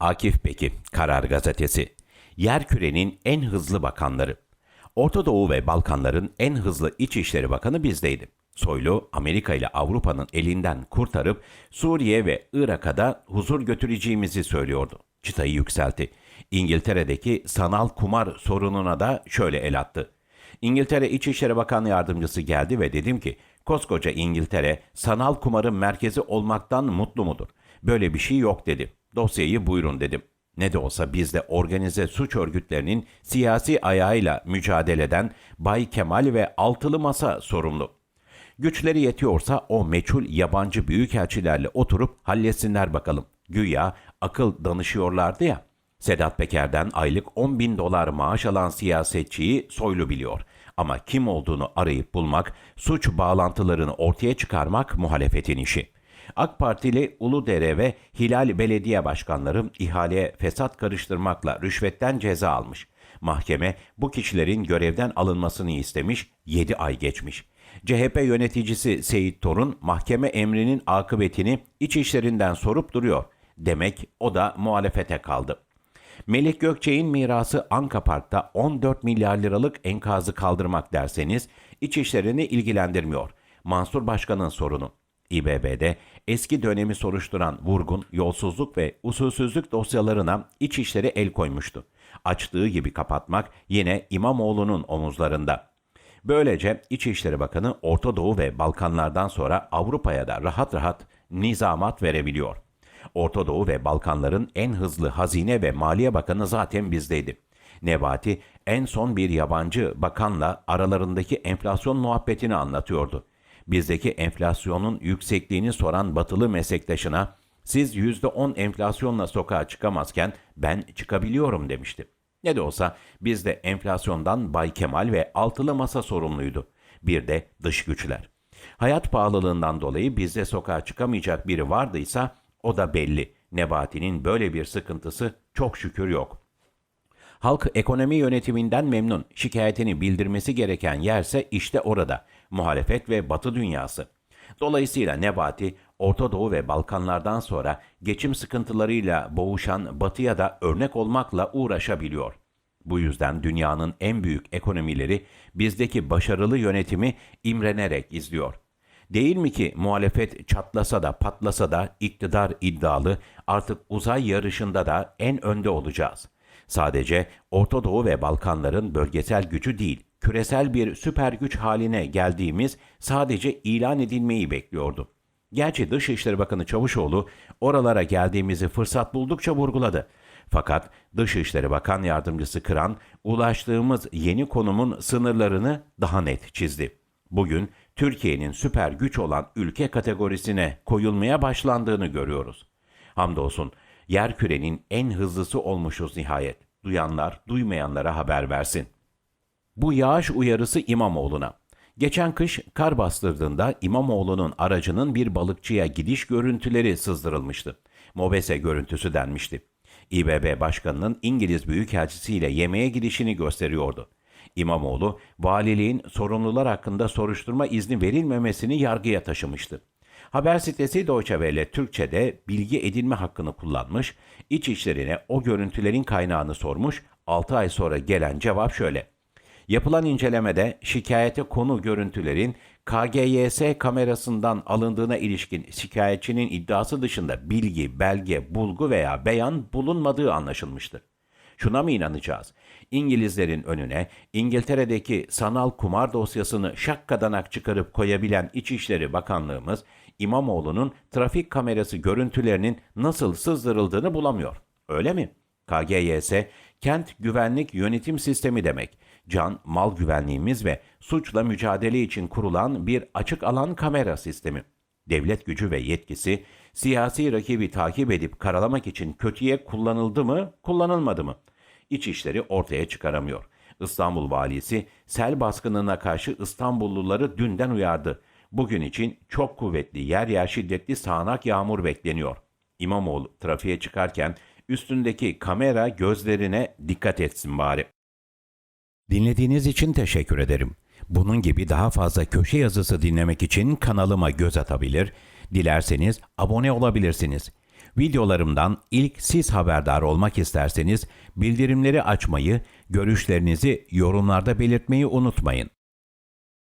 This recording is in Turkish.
Akif Peki, Karar Gazetesi. Yerkürenin en hızlı bakanları. Orta Doğu ve Balkanların en hızlı İçişleri Bakanı bizdeydi. Soylu, Amerika ile Avrupa'nın elinden kurtarıp Suriye ve Irak'a da huzur götüreceğimizi söylüyordu. Çıtayı yükseltti. İngiltere'deki sanal kumar sorununa da şöyle el attı. İngiltere İçişleri Bakan Yardımcısı geldi ve dedim ki, koskoca İngiltere sanal kumarın merkezi olmaktan mutlu mudur? Böyle bir şey yok dedi. Dosyayı buyurun dedim. Ne de olsa bizde organize suç örgütlerinin siyasi ayağıyla mücadeleden Bay Kemal ve Altılı Masa sorumlu. Güçleri yetiyorsa o meçhul yabancı büyükelçilerle oturup halletsinler bakalım. Güya akıl danışıyorlardı ya. Sedat Peker'den aylık 10 bin dolar maaş alan siyasetçiyi soylu biliyor. Ama kim olduğunu arayıp bulmak, suç bağlantılarını ortaya çıkarmak muhalefetin işi. AK Partili Uludere ve Hilal Belediye Başkanları ihaleye fesat karıştırmakla rüşvetten ceza almış. Mahkeme bu kişilerin görevden alınmasını istemiş, 7 ay geçmiş. CHP yöneticisi Seyit Torun mahkeme emrinin akıbetini iç işlerinden sorup duruyor. Demek o da muhalefete kaldı. Melik Gökçe'nin mirası Anka Park'ta 14 milyar liralık enkazı kaldırmak derseniz iç işlerini ilgilendirmiyor. Mansur Başkan'ın sorunu. İBB'de eski dönemi soruşturan vurgun, yolsuzluk ve usulsüzlük dosyalarına İçişleri el koymuştu. Açtığı gibi kapatmak yine İmamoğlu'nun omuzlarında. Böylece İçişleri Bakanı Orta Doğu ve Balkanlardan sonra Avrupa'ya da rahat rahat nizamat verebiliyor. Orta Doğu ve Balkanların en hızlı Hazine ve Maliye Bakanı zaten bizdeydi. Nebati en son bir yabancı bakanla aralarındaki enflasyon muhabbetini anlatıyordu. Bizdeki enflasyonun yüksekliğini soran batılı meslektaşına siz %10 enflasyonla sokağa çıkamazken ben çıkabiliyorum demişti. Ne de olsa bizde enflasyondan Bay Kemal ve altılı masa sorumluydu. Bir de dış güçler. Hayat pahalılığından dolayı bizde sokağa çıkamayacak biri vardıysa o da belli. Nebati'nin böyle bir sıkıntısı çok şükür yok. Halk ekonomi yönetiminden memnun. Şikayetini bildirmesi gereken yerse işte orada. Muhalefet ve Batı dünyası. Dolayısıyla Nebati, Orta Doğu ve Balkanlardan sonra geçim sıkıntılarıyla boğuşan Batı'ya da örnek olmakla uğraşabiliyor. Bu yüzden dünyanın en büyük ekonomileri bizdeki başarılı yönetimi imrenerek izliyor. Değil mi ki muhalefet çatlasa da patlasa da iktidar iddialı artık uzay yarışında da en önde olacağız. Sadece Orta Doğu ve Balkanların bölgesel gücü değil, küresel bir süper güç haline geldiğimiz sadece ilan edilmeyi bekliyordu. Gerçi Dışişleri Bakanı Çavuşoğlu oralara geldiğimizi fırsat buldukça vurguladı. Fakat Dışişleri Bakan Yardımcısı Kıran ulaştığımız yeni konumun sınırlarını daha net çizdi. Bugün Türkiye'nin süper güç olan ülke kategorisine koyulmaya başlandığını görüyoruz. Hamdolsun yerkürenin en hızlısı olmuşuz nihayet. Duyanlar duymayanlara haber versin. Bu yağış uyarısı İmamoğlu'na. Geçen kış kar bastırdığında İmamoğlu'nun aracının bir balıkçıya gidiş görüntüleri sızdırılmıştı. Mobese görüntüsü denmişti. İBB Başkanı'nın İngiliz Büyükelçisiyle yemeğe gidişini gösteriyordu. İmamoğlu, valiliğin sorumlular hakkında soruşturma izni verilmemesini yargıya taşımıştı. Haber sitesi Deutsche Welle Türkçe'de bilgi edinme hakkını kullanmış, iç işlerine o görüntülerin kaynağını sormuş, 6 ay sonra gelen cevap şöyle. Yapılan incelemede şikayete konu görüntülerin KGYS kamerasından alındığına ilişkin şikayetçinin iddiası dışında bilgi, belge, bulgu veya beyan bulunmadığı anlaşılmıştır. Şuna mı inanacağız? İngilizlerin önüne İngiltere'deki sanal kumar dosyasını şakkadanak çıkarıp koyabilen İçişleri Bakanlığımız İmamoğlu'nun trafik kamerası görüntülerinin nasıl sızdırıldığını bulamıyor. Öyle mi? KGYS, Kent Güvenlik Yönetim Sistemi demek. Can, mal güvenliğimiz ve suçla mücadele için kurulan bir açık alan kamera sistemi. Devlet gücü ve yetkisi siyasi rakibi takip edip karalamak için kötüye kullanıldı mı, kullanılmadı mı? İç işleri ortaya çıkaramıyor. İstanbul valisi sel baskınına karşı İstanbulluları dünden uyardı. Bugün için çok kuvvetli yer yer şiddetli sağanak yağmur bekleniyor. İmamoğlu trafiğe çıkarken üstündeki kamera gözlerine dikkat etsin bari. Dinlediğiniz için teşekkür ederim. Bunun gibi daha fazla köşe yazısı dinlemek için kanalıma göz atabilir, dilerseniz abone olabilirsiniz. Videolarımdan ilk siz haberdar olmak isterseniz bildirimleri açmayı, görüşlerinizi yorumlarda belirtmeyi unutmayın.